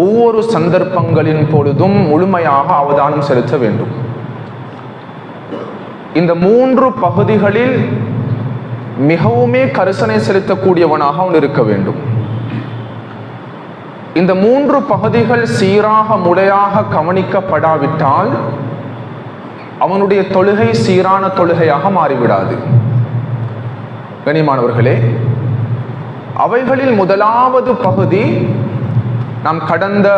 ஒவ்வொரு சந்தர்ப்பங்களின் பொழுதும் முழுமையாக அவதானம் செலுத்த வேண்டும். இந்த மூன்று பகுதிகளில் மிகவுமே கரிசனை செலுத்தக்கூடியவனாக அவன் இருக்க வேண்டும். இந்த மூன்று பகுதிகள் சீராக முறையாக கவனிக்கப்படாவிட்டால் அவனுடைய தொழுகை சீரான தொழுகையாக மாறிவிடாது. கனிமானவர்களே அவைகளில் முதலாவது பகுதி நாம் கடந்த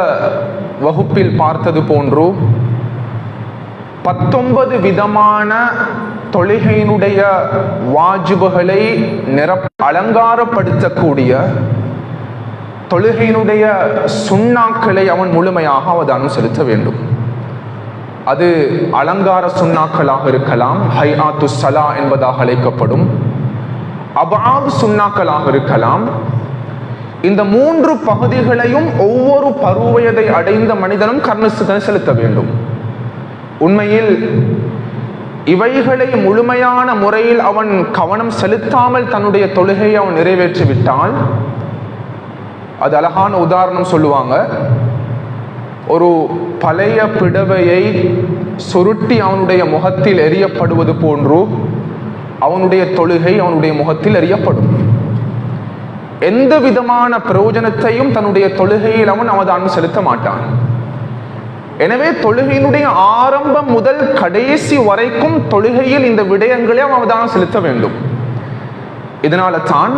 வகுப்பில் பார்த்தது போன்று பத்தொன்பது விதமான தொழுகையினுடைய வாஜிபுகளை நிரப் அலங்காரப்படுத்தக்கூடிய தொழுகையினுடைய சுண்ணாக்களை அவன் முழுமையாக அவதானம் செலுத்த வேண்டும். அது அலங்கார சுண்ணாக்களாக இருக்கலாம் ஹைஆத்து சலா என்பதாக அழைக்கப்படும் அபாப் சுண்ணாக்களாக இருக்கலாம் இந்த மூன்று பகுதிகளையும் ஒவ்வொரு பருவயதை அடைந்த மனிதனும் கர்ணசுதனை செலுத்த வேண்டும். உண்மையில் இவைகளை முழுமையான முறையில் அவன் கவனம் செலுத்தாமல் தன்னுடைய தொழுகையை அவன் நிறைவேற்றிவிட்டால் அது அழகான உதாரணம் சொல்லுவாங்க. ஒரு பழைய பிடவையை சுருட்டி அவனுடைய முகத்தில் எரியப்படுவது போன்று அவனுடைய தொழுகை அவனுடைய முகத்தில் எரியப்படும் எந்த விதமான பிரயோஜனத்தையும் தன்னுடைய தொழுகையில் அவன் அவதானம் செலுத்த மாட்டான். எனவே தொழுகையினுடைய ஆரம்பம் முதல் கடைசி வரைக்கும் தொழுகையில் இந்த விடயங்களை அவன் அவதானம் செலுத்த வேண்டும். இதனால தான்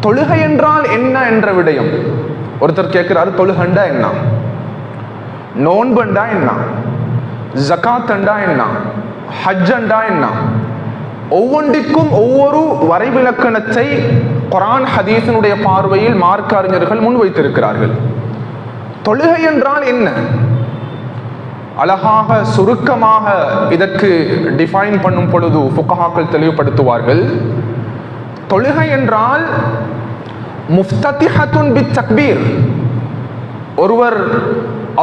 தொழுகை என்றால் என்ன என்ற விடயம். ஒருத்தர் கேட்கிறாரு தொழுகண்டா என்ன? நோன்பண்டா என்ன? ஜகாத்தண்டா என்ன? ஹஜ்ஜண்டா என்ன? ஒவ்வொன்றிற்கும் ஒவ்வொரு வரைவிலக்கணத்தை குரான் ஹதீஸினுடைய பார்வையில் மார்க்க அறிஞர்கள் முன்வைத்திருக்கிறார்கள். தொழுகை என்றால் என்ன? அழகாக சுருக்கமாக இதற்கு டிஃபைன் பண்ணும் பொழுது புக்கஹாக்கள் தெளிவுபடுத்துவார்கள். தொழுகை என்றால் முஃப்தத்திஹத்துன் பித் தக்பீர் ஒருவர்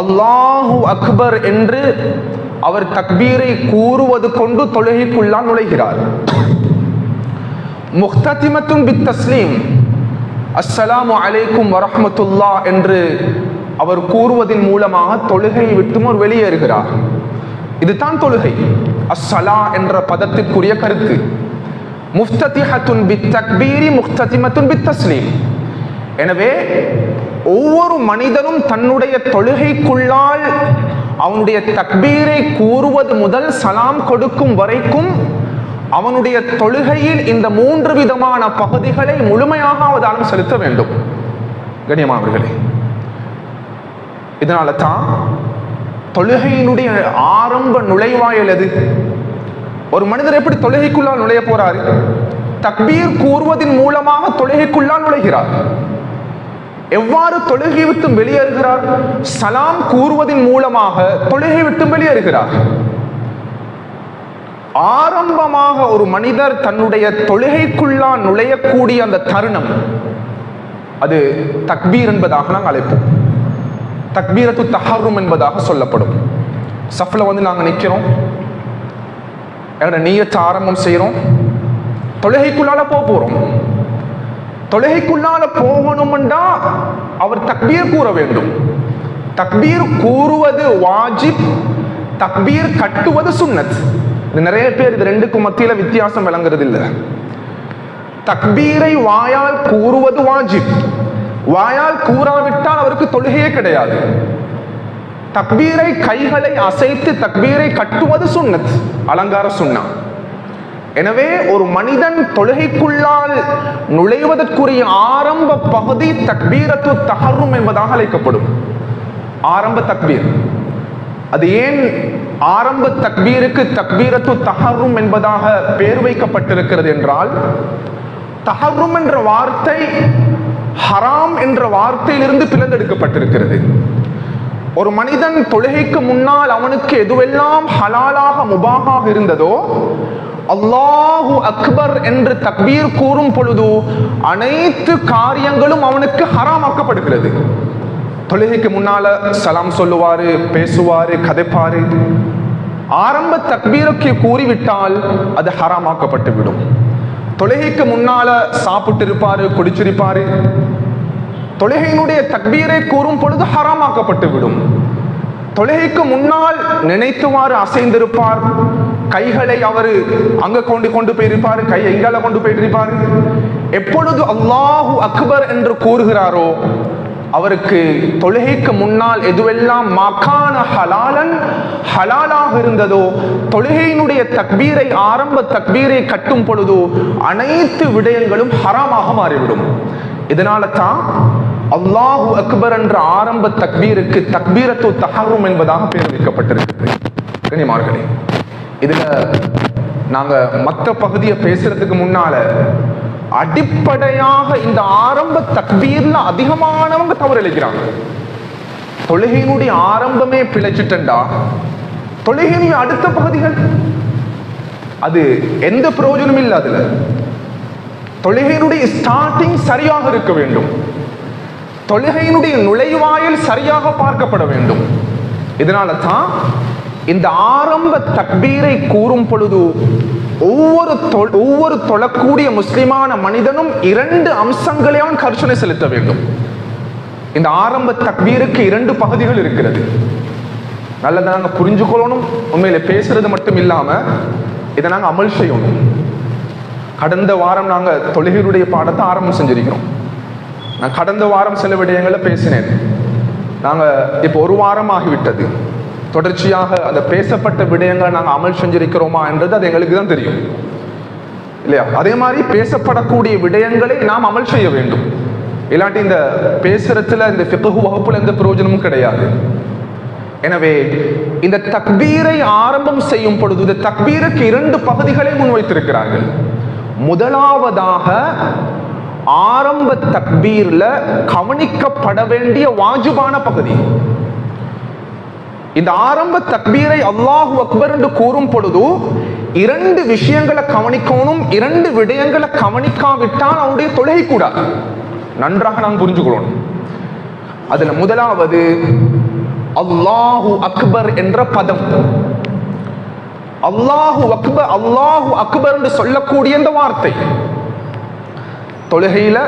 அல்லாஹு அக்பர் என்று அவர் தக்பீரை கூறுவது கொண்டு தொழுகைக்குள்ளால் நுழைகிறார். முக்தத்திமத்தும் பித் தஸ்லீம். அஸ்ஸலாமு அலைக்கும் வரஹமத்துல்லா என்று அவர் கூறுவதன் மூலமாக தொழுகையை விட்டும் அவர் வெளியேறுகிறார். இதுதான் தொழுகை. அஸ்ஸலா என்ற பதத்திற்குரிய கருத்து. முஃப்தத்திஹத்துன் பித் தக்பீரி முஃப்தத்திமத்துன் பித் தஸ்லீம். எனவே ஒவ்வொரு மனிதனும் தன்னுடைய தொழுகைக்குள்ளால் அவனுடைய தக்பீரை கூறுவது முதல் சலாம் கொடுக்கும் வரைக்கும் அவனுடைய தொழுகையில் இந்த மூன்று விதமான பகுதிகளை முழுமையாக அவதானம் செலுத்த வேண்டும். கண்ணியமானவர்களே இதனால தான் தொழுகையினுடைய ஆரம்ப நுழைவாயல் எது? ஒரு மனிதர் எப்படி தொழுகைக்குள்ளால் நுழைய போறாரு? தக்பீர் கூறுவதன் மூலமாக தொழுகைக்குள்ளால் நுழைகிறார். எவ்வாறு தொழுகை விட்டு வெளியேறுகிறார்? சலாம் கூறுவதன் மூலமாக தொழுகை விட்டு வெளியேறுகிறார். ஆரம்பமாக ஒரு மனிதர் தன்னுடைய தொழுகைக்குள்ளால் நுழையக்கூடிய அந்த தருணம் அது தக்பீர் என்பதாக நாங்கள் அழைப்போம். தக்பீரத்து தஹரும் என்பதாக சொல்லப்படும். சஃப்ல வந்து நாங்கள் நிற்கிறோம் எங்களோட நீயத்தை ஆரம்பம் செய்கிறோம் தொழுகைக்குள்ளால போக போகிறோம் தொழுகைக்குள்ளால போகணும்டா. அவர் தக்பீர் கூற வேண்டும். தக்பீர் கூறுவது வாஜிப் தக்பீர் கட்டுவது சுன்னத். இது நிறைய பேர் இது ரெண்டுக்கும் மத்தியில வித்தியாசம் விளங்குறது இல்ல தக்பீரை வாயால் கூறுவது வாஜிப். வாயால் கூறாவிட்டால் அவருக்கு தொழுகையே கிடையாது. தக்பீரை கைகளை அசைத்து தக்பீரை கட்டுவது சுன்னத். அலங்கார சுன்னா. எனவே ஒரு மனிதன் தொழுகைக்குள்ளால் நுழைவதற்குரிய ஆரம்ப பகுதி தக்பீரத்து தகரும் என்பதாக அழைக்கப்படும். ஆரம்ப தக்பீர். அது ஏன் ஆரம்ப தக்பீருக்கு தக்பீரத்து தகரும் என்பதாக பேர் வைக்கப்பட்டிருக்கிறது என்றால் தகரும் என்ற வார்த்தை ஹராம் என்ற வார்த்தையிலிருந்து பிளந்தெடுக்கப்பட்டிருக்கிறது. ஒரு மனிதன் தொழுகைக்கு முன்னால் அவனுக்கு எதுவெல்லாம் ஹலாலாக முபாகாக இருந்ததோ அல்லாஹு அக்பர் என்று தக்பீர் கூறும் பொழுது அனைத்து காரியங்களும் அவனுக்கு ஹராமாக்கப்படுகிறது. தொழுகைக்கு முன்னால சலாம் சொல்லுவாரு பேசுவாரு கதைப்பாரு. ஆரம்ப தக்பீருக்கு கூறிவிட்டால் அது ஹராமாக்கப்பட்டு விடும் தொழுகைக்கு முன்னால சாப்பிட்டு இருப்பாரு குடிச்சிருப்பாரு. தொழுகையினுடைய தக்பீரை கூறும் பொழுது ஹராமாக்கப்பட்டு விடும். தொழுகைக்கு முன்னால் நினைத்துவாறு அசைந்திருப்பார். கைகளை அவர் அங்க கொண்டு கொண்டு போயிருப்பார் கை எங்கால கொண்டு போயிட்டிருப்பார் எப்பொழுது அல்லாஹு அக்பர் என்று கூறுகிறாரோ அவருக்கு தொழுகைக்கு முன்னால் எதுவெல்லாம் மக்கான ஹலாலன் ஹலாலாக இருந்ததோ தொழுகையினுடைய தக்பீரை ஆரம்ப தக்பீரை கட்டும் பொழுதோ அனைத்து விடயங்களும் ஹராமாக மாறிவிடும். இதனால தான் அல்லாஹு அக்பர் என்ற ஆரம்ப தக்பீருக்கு தக்பீரத்து தஹரும் என்பதாக பெயர் வைக்கப்பட்டிருக்கிறது. கனிமார்களே இதுல நாங்க மற்ற பகுதியை பேசுறதுக்கு முன்னால அடிப்படையாக இந்த ஆரம்ப தக்பீர்ல அதிகமானவங்க தவறளிக்கிறாங்க தொழுகையினுடைய ஆரம்பமே பிழைச்சிட்டா தொழுகையினுடைய அடுத்த பகுதிகள் அது எந்த பிரயோஜனமும் இல்லை அதுல. தொழுகையினுடைய ஸ்டார்டிங் சரியாக இருக்க வேண்டும். தொழுகையினுடைய நுழைவாயில் சரியாக பார்க்கப்பட வேண்டும். இதனால தான் இந்த ஆரம்ப தக்பீரை கூறும் பொழுது ஒவ்வொரு ஒவ்வொரு தொழக்கூடிய முஸ்லிமான மனிதனும் இரண்டு அம்சங்களையும் கர்ஷனை செலுத்த வேண்டும். இந்த ஆரம்ப தக்பீருக்கு இரண்டு பகுதிகள் இருக்கிறது. நல்லதை நாங்கள் புரிஞ்சுக்கொள்ளணும். உண்மையில பேசுறது மட்டும் இல்லாம இதை நாங்கள் அமல் செய்யணும். கடந்த வாரம் நாங்கள் தொழுகையுடைய பாடத்தை ஆரம்பம் செஞ்சிருக்கிறோம். நான் கடந்த வாரம் சில விடயங்களை பேசினேன். நாங்கள் இப்போ ஒரு வாரம் ஆகிவிட்டது. தொடர்ச்சியாக அந்த பேசப்பட்ட விடயங்களை நாங்கள் அமல் செஞ்சிருக்கிறோமா என்றது அது எங்களுக்கு தான் தெரியும். இல்லையா? அதே மாதிரி பேசப்படக்கூடிய விடயங்களை நாம் அமல் செய்ய வேண்டும். இல்லாட்டி இந்த பேசுறதுல இந்த ஃபிக்ஹு வகுப்புல எந்த பிரயோஜனமும் கிடையாது. எனவே இந்த தக்பீரை ஆரம்பம் செய்யும் பொழுது இந்த தக்பீருக்கு இரண்டு பகுதிகளை முன்வைத்திருக்கிறார்கள். முதலாவதாக ஆரம்ப தக்பீர்ல கவனிக்கப்பட வேண்டிய வாஜிபான பகுதி. இந்த ஆரம்ப தக்பீரை அல்லாஹு அக்பர் என்று கூறும் பொழுது இரண்டு விஷயங்களை கவனிக்கணும் இரண்டு விடயங்களை கவனிக்காவிட்டால் அவனுடைய தொழுகை கூடாது. நன்றாக நாம் புரிஞ்சுக்கொள்ளணும். அதுல முதலாவது அல்லாஹு அக்பர் என்ற பதம். அல்லாஹு அக்பர் அல்லாஹு அக்பர் என்று சொல்லக்கூடிய இந்த வார்த்தை. தொழுகையில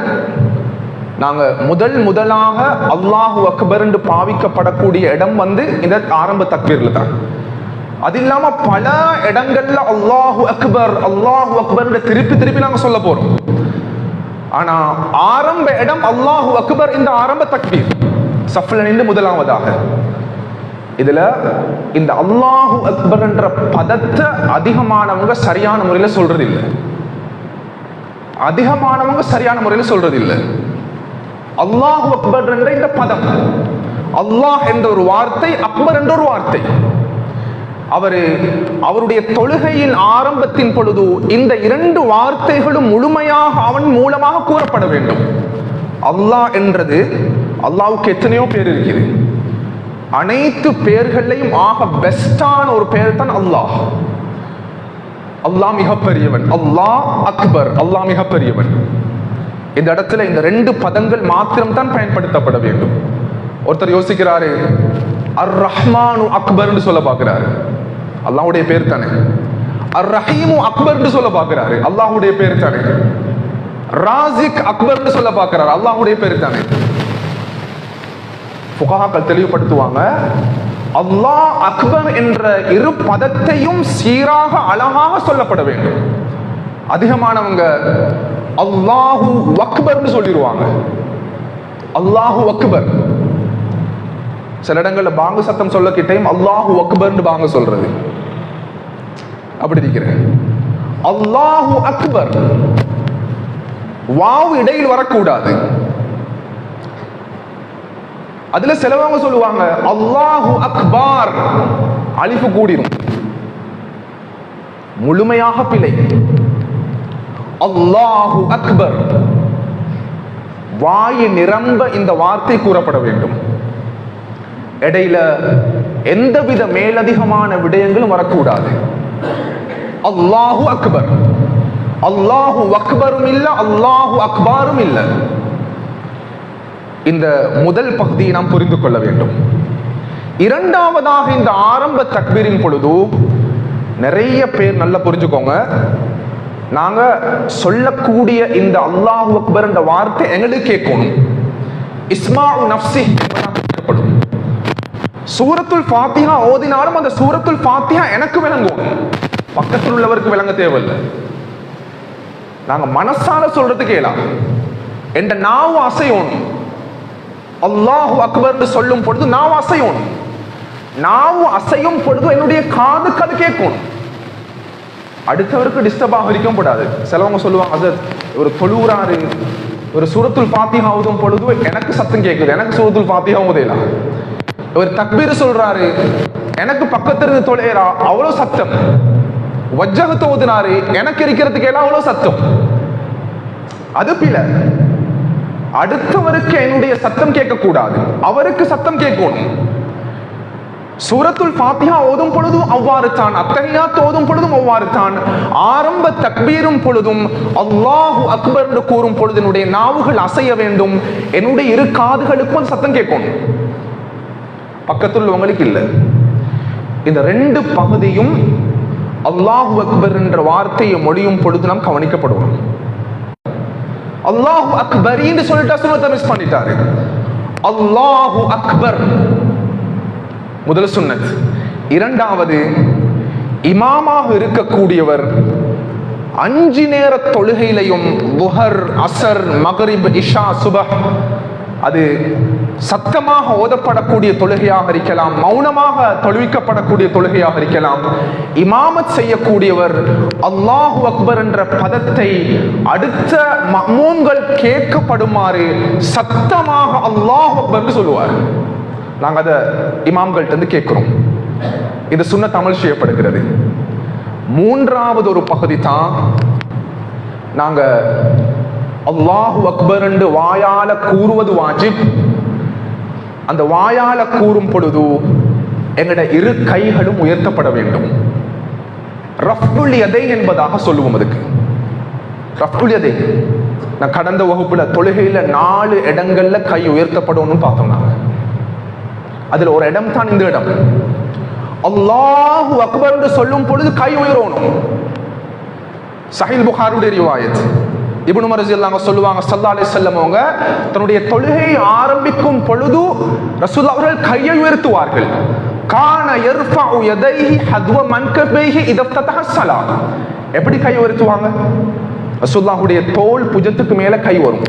நாங்க முதல் முதலாக அல்லாஹு அக்பர் என்று பாவிக்கப்படக்கூடிய இடம் வந்து இந்த ஆரம்ப தக்பீர்ல தான். அது இல்லாம பல இடங்கள்ல அல்லாஹு அக்பர் அல்லாஹு அக்பர் திருப்பி திருப்பி நாங்க சொல்ல போறோம். ஆனா ஆரம்ப இடம் அல்லாஹு அக்பர் இந்த ஆரம்ப தக்பீர். சஃப்ல நின்று முதலாவதாக. இதுல இந்த அல்லாஹு அக்பர் என்ற பதத்தை அதிகமானவங்க சரியான முறையில சொல்றது இல்லை அதிகமானவங்க சரியான முறையில சொல்றது இல்லை அல்லாஹு அக்பர் என்ற இந்த பதம் அல்லாஹ் என்ற ஒரு வார்த்தை அக்பர் என்ற ஒரு வார்த்தை. அவர் அவருடைய தொழுகையின் ஆரம்பத்தின் பொழுது இந்த இரண்டு வார்த்தைகளும் முழுமையாக அவன் மூலமாக கூறப்பட வேண்டும். அல்லாஹ் என்றது அல்லாவுக்கு எத்தனையோ பேர் இருக்கிறது அனைத்து பேர்களையும் ஆக பெஸ்டான ஒரு பேர் தான் அல்லாஹ். அல்லாஹ் மிகப்பெரியவன். அல்லாஹ் அக்பர். அல்லாஹ் மிகப்பெரியவன். இந்த இடத்துல இந்த ரெண்டு பதங்கள் மாத்திரம் தான் பயன்படுத்தப்பட வேண்டும். ஒருத்தர் யோசிக்கிறாரு அர் ரஹ்மானு அக்பர்னு சொல்ல பார்க்கிறாரு. அல்லாஹ்வுடைய பேர் தானே. அர் ரஹீமு அக்பர்னு சொல்ல பார்க்கிறாரு. அல்லாஹ்வுடைய பேர் தானே. ராசிக் அக்பர்னு சொல்ல பார்க்கிறாரு. அல்லாஹுடைய பேர் தானே. புகாக்கள் தெளிவுபடுத்துவாங்க. அல்லாஹ் அக்பர் என்ற இரு பதத்தையும் சீராக அழகாக சொல்லப்பட வேண்டும். அதிகமானவங்க அல்லாஹு அக்பர்னு சொல்லிடுவாங்க அல்லாஹு அக்பர். சில இடங்கள்ல பாங்கு சத்தம் சொல்ல கிட்டையும் அல்லாஹு அக்பர்னு பாங்க சொல்றது. அப்படி இருக்கிறேன் அல்லாஹு அக்பர். வாவு இடையில் வரக்கூடாது. அதுல சிலவங்க சொல்லுவாங்க அல்லாஹு அக்பார். அழிப்பு கூடிரும். முழுமையாக பிழை. அல்லாஹு அக்பர். வாய் நிரம்ப இந்த வார்த்தை கூறப்பட வேண்டும். இடையில எந்தவித மேலதிகமான விடயங்களும் வரக்கூடாது. அல்லாஹு அக்பர். அல்லாஹு அக்பரும் இல்ல அல்லாஹு அக்பாரும் இல்லை. இந்த முதல் பகுதியை நாம் புரிந்து கொள்ள வேண்டும். இரண்டாவதாக இந்த ஆரம்ப தக்பீரின் பொழுது நிறைய பேர் நல்லா புரிஞ்சுக்கோங்க. நாங்க சொல்லக்கூடிய இந்த அல்லாஹு அக்பர் என்ற வார்த்தை எங்களுக்கு கேட்கணும். இஸ்மா நப்சி கேட்கப்படும் சூரத்துல் ஃபாத்தியா ஓதினாலும் அந்த சூரத்துல் ஃபாத்தியா எனக்கு விளங்கும் பக்கத்தில் உள்ளவருக்கு விளங்க தேவையில்லை. நாங்க மனசால சொல்றது கேளா என்ற நாவும் அசையோணும். அல்லாஹு அக்பர்னு சொல்லும் பொழுது நாவு அசையணும் நாவும் அசையும் பொழுது என்னுடைய காதுக்கு அது கேட்கணும் அடுத்தவருக்கு டிஸ்டர்ப் ஆக கூடாது. சிலவங்க சொல்லுவாங்க அது ஒரு தொழுவுறாரு. ஒரு சூரத்துல் பாத்தியாவதும் ஓதும் பொழுது எனக்கு சத்தம் கேட்குது. எனக்கு சூரத்துல் ஃபாத்திஹா ஓதையலாம் ஒரு தக்பீர் சொல்றாரு எனக்கு பக்கத்துல இருந்து தொலைறா அவ்வளவு சத்தம். வஜ்ஜகத்தை ஓதுனாரு எனக்கு இருக்கிறதுக்கு எல்லாம் அவ்வளவு சத்தம். அது பிள்ளை அடுத்தவருக்கு என்னுடைய சத்தம் கேட்கக்கூடாது. அவருக்கு சத்தம் கேட்கணும். சூரத்துல் பாத்தியா ஓதும் பொழுதும் அவ்வாறு தான். அத்தகையாத் ஓதும் பொழுதும் அவ்வாறு தான். ஆரம்ப தக்பீரும் பொழுதும் அல்லாஹு அக்பர் என்று கூறும் பொழுது என்னுடைய நாவுகள் அசைய வேண்டும். என்னுடைய இரு காதுகளுக்கும் சத்தம் கேட்கணும். பக்கத்தில் உள்ளவங்களுக்கு இல்லை. இந்த ரெண்டு பகுதியும் அல்லாஹு அக்பர் என்ற வார்த்தையை மொழியும் பொழுது நாம் கவனிக்கப்படுவோம். அல்லாஹு அக்பரின்னு சொல்லிட்டா சுண்ணத்தை மிஸ் பண்ணிட்டாரு. அல்லாஹு அக்பர். முதல் சுண்ணத். இரண்டாவது இமாமாக இருக்கக்கூடியவர் அஞ்சு நேர தொழுகையிலையும் புகர் அசர் மகரிப் இஷா சுபஹ் அது சத்தமாக ஓதப்படக்கூடிய தொழுகையாக இருக்கலாம் மௌனமாக தொழுவிக்கப்படக்கூடிய தொழுகையாக இருக்கலாம். இமாமத் செய்யக்கூடியவர் அல்லாஹு அக்பர் என்ற பதத்தை அடுத்த மமூன்கள் கேட்கப்படுமாறு சத்தமாக அல்லாஹு அக்பர்னு சொல்லுவார். நாங்கள் அதை இமாம்கள்ட்ட இருந்து கேட்குறோம். இது சுண்ண தமிழ் செய்யப்படுகிறது. மூன்றாவது ஒரு பகுதி தான் நாங்கள் அல்லாஹு அக்பர் என்று வாயால கூறுவது வாஜிப். அந்த வாயால கூறும் பொழுது எங்கட இரு கைகளும் உயர்த்தப்பட வேண்டும். ரஃபுல் எதை என்பதாக சொல்லுவோம் அதுக்கு. ரஃபுல் எதை நான் கடந்த வகுப்புல தொழுகையில நாலு இடங்கள்ல கை உயர்த்தப்படணும்னு பார்த்தோம் நாங்க. அதுல ஒரு இடம் தான் இந்த இடம். அல்லாஹு அக்பர் என்று சொல்லும் பொழுது கை உயரணும். சஹில் புகாருடைய ரிவாயத். இப்னு உமர் சொல்லுவாங்க ஸல்லல்லாஹு அலைஹி அவங்க தன்னுடைய தொழுகை ஆரம்பிக்கும் பொழுது ரசூல் அவர்கள் கையை உயர்த்துவார்கள். கான எர்ஃபா யதைஹி ஹத்வ மன்கபேஹி இதஃப்தஹ ஸலாம் எப்படி கை உயர்த்துவாங்க? ரசூல்லாஹுடைய தோல் புஜத்துக்கு மேல கை வரும்.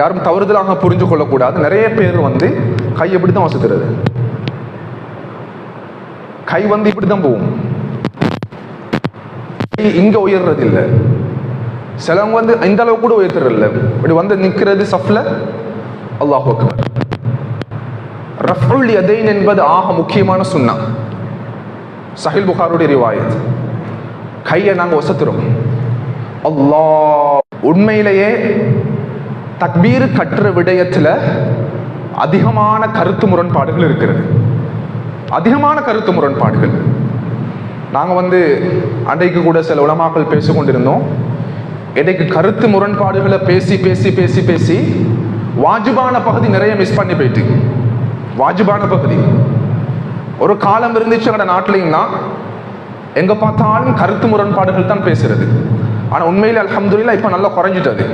யாரும் தவறுதலாக புரிஞ்சு கொள்ளக்கூடாது. நிறைய பேர் வந்து கை எப்படி தான் வசத்துறது கை வந்து இப்படி தான் போகும். இங்க உயர்றது இல்லை சிலவங்க வந்து இந்த அளவு கூட உயர்த்துறது இல்ல இப்படி வந்து நிற்கிறது சஃப்ல? அல்லாஹ் அக்பர். ரஃபுல் எதைன் என்பது ஆக முக்கியமான சுண்ணா. சஹில் புகாருடைய ரிவாயத். கையை நாங்கள் வசத்துறோம் அல்லாஹ் உண்மையிலேயே தக்பீர் கற்ற விடயத்தில் அதிகமான கருத்து முரண்பாடுகள் இருக்கிறது. அதிகமான கருத்து முரண்பாடுகள். நாங்கள் வந்து அன்றைக்கு கூட சில உலமாக்கள் பேசிக்கொண்டிருந்தோம். இடைக்கு கருத்து முரண்பாடுகளை பேசி பேசி பேசி பேசி வாஜிபான பகுதி நிறைய மிஸ் பண்ணி போயிட்டு. வாஜிபான பகுதி. ஒரு காலம் இருந்துச்சு எங்கட நாட்டிலையும்னா எங்க பார்த்தாலும் கருத்து முரண்பாடுகள் தான் பேசுறது. ஆனா உண்மையில அலமதுல்லா இப்ப நல்லா குறைஞ்சிட்டது.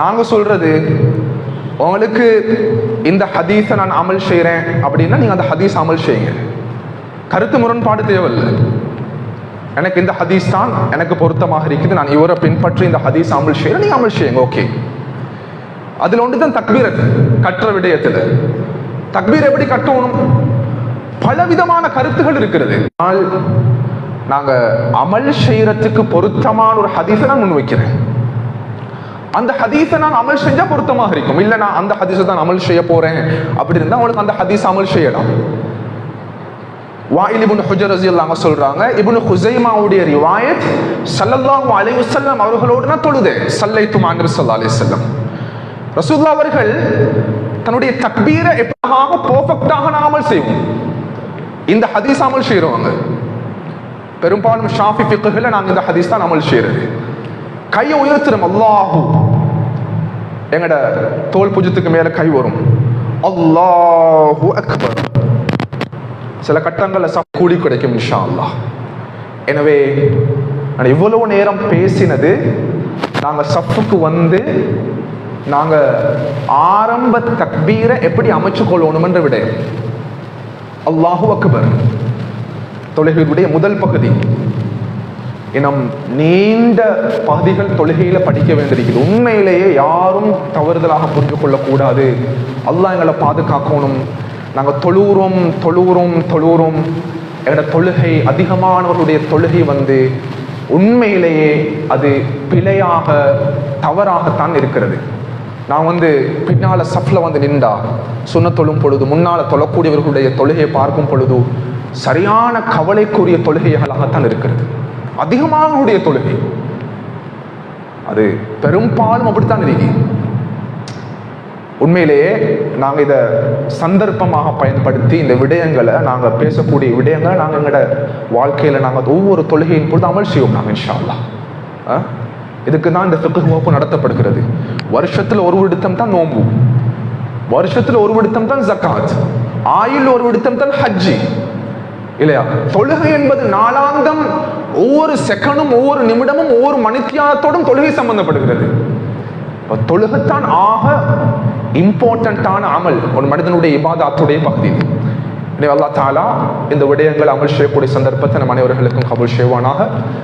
நாங்க சொல்றது உங்களுக்கு இந்த ஹதீஸை நான் அமல் செய்கிறேன் அப்படின்னா நீங்க அந்த ஹதீஸ் அமல் செய்யுங்க. கருத்து முரண்பாடு தேவையில்லை. எனக்கு இந்த ஹதீஸ் தான் எனக்கு பொருத்தமாக இருக்குது. நான் இவரை பின்பற்றி இந்த ஹதீஸ் அமல் செய்யறேன். நீ அமல் செய்யுங்க. ஓகே. அதில் ஒன்று தான் தக்பீர் கற்ற விடயத்தில். தக்பீர் எப்படி கட்டணும்? பலவிதமான கருத்துகள் இருக்கிறது. ஆனால் நாங்கள் அமல் செய்யறதுக்கு பொருத்தமான ஒரு ஹதீஸை நான் முன்வைக்கிறேன் அந்த ஹதீஸை நான் அமல் செஞ்சால் பொருத்தமாக இருக்கும். இல்லை நான் அந்த ஹதீஸை தான் அமல் செய்ய போகிறேன் அப்படி இருந்தால் உங்களுக்கு அந்த ஹதீஸ் அமல் செய்யலாம். வாயில் இபுன் ஹுஜர் ரலியல்லாஹு சொல்றாங்க. இபுன் ஹுசைமாவுடைய ரிவாயத் சல்லல்லாஹு அலைஹி வஸல்லம் அவர்களோடு நான் தொழுதேன் சல்லை மாநபி ஸல்லல்லாஹு அலைஹி வஸல்லம். ரசூலுல்லாஹ் அவர்கள் தன்னுடைய தக்பீரை எப்படியாக பெர்ஃபெக்ட்டாக நாமல் செய்வோம். இந்த ஹதீஸ் அமல் செய்றவங்க. பெரும்பாலும் ஷாஃபி ஃபிக்ஹ்ல நாங்கள் இந்த ஹதீஸ் தான் அமல் செய்யறது கையை உயர்த்துறோம் அல்லாஹு. எங்கட தோல் புஜத்துக்கு மேல கை வரும். அல்லாஹு அக்பர். சில கட்டங்களில் ச கூடி கிடைக்கும் இன்ஷா அல்லாஹ் எனவே நான் இவ்வளவு நேரம் பேசினது நாங்கள் சஃப்புக்கு வந்து நாங்கள் ஆரம்ப தக்பீரை எப்படி அமைச்சு கொள்ளணும்ன்ற விடயம் அல்லாஹு அக்பர் தொழுகையுடைய முதல் பகுதி. இனம் நீண்ட பகுதிகள் தொழுகையில படிக்க வேண்டியிருக்குது உண்மையிலேயே யாரும் தவறுதலாக புரிந்து கொள்ளக்கூடாது. அல்லாஹ் எங்களை பாதுகாக்கணும். நாங்கள் தொழுகிறோம் தொழுகிறோம் தொழுகிறோம். எங்களோட தொழுகை அதிகமானவர்களுடைய தொழுகை வந்து உண்மையிலேயே அது பிழையாக தவறாகத்தான் இருக்கிறது. நான் வந்து பின்னால் சஃப்பில் வந்து நின்றா சுண்ண தொழும் பொழுது முன்னால் தொழக்கூடியவர்களுடைய தொழுகையை பார்க்கும் பொழுது சரியான கவலைக்குரிய தொழுகைகளாகத்தான் இருக்கிறது. அதிகமானவருடைய தொழுகை. அது பெரும்பாலும் அப்படித்தான் இருக்கு. உண்மையிலேயே நாங்கள் இதை சந்தர்ப்பமாக பயன்படுத்தி இந்த விடயங்களை நாங்கள் பேசக்கூடிய விடயங்களை நாங்கள் எங்களோட வாழ்க்கையில் நாங்கள் ஒவ்வொரு தொழுகையின் பொழுது அமல் செய்வோம் நாங்கள் இன்ஷால்லா இதுக்கு தான் இந்த ஃபிக்ஹ் வகுப்பு நடத்தப்படுகிறது. வருஷத்தில் ஒரு விடுத்தம் தான் நோம்பு. வருஷத்தில் ஒரு விடுத்தம் தான் ஜக்காத் ஆயுள் ஒரு விடுத்தம் தான் ஹஜ்ஜி. இல்லையா? தொழுகை என்பது நாளாந்தம் ஒவ்வொரு செகண்டும் ஒவ்வொரு நிமிடமும் ஒவ்வொரு மணித்தியானத்தோடும் தொழுகை சம்பந்தப்படுகிறது. அப்ப தொழுகைத்தான் ஆக இம்பார்ட்டண்ட்டான அமல் ஒரு மனிதனுடைய இபாதாத்துடைய பகுதி. எனவே அல்லாஹ் தாலா இந்த விடயங்கள் அமல் செய்யக்கூடிய சந்தர்ப்பத்தை நம் அனைவர்களுக்கும் கபுல் செய்வானாக.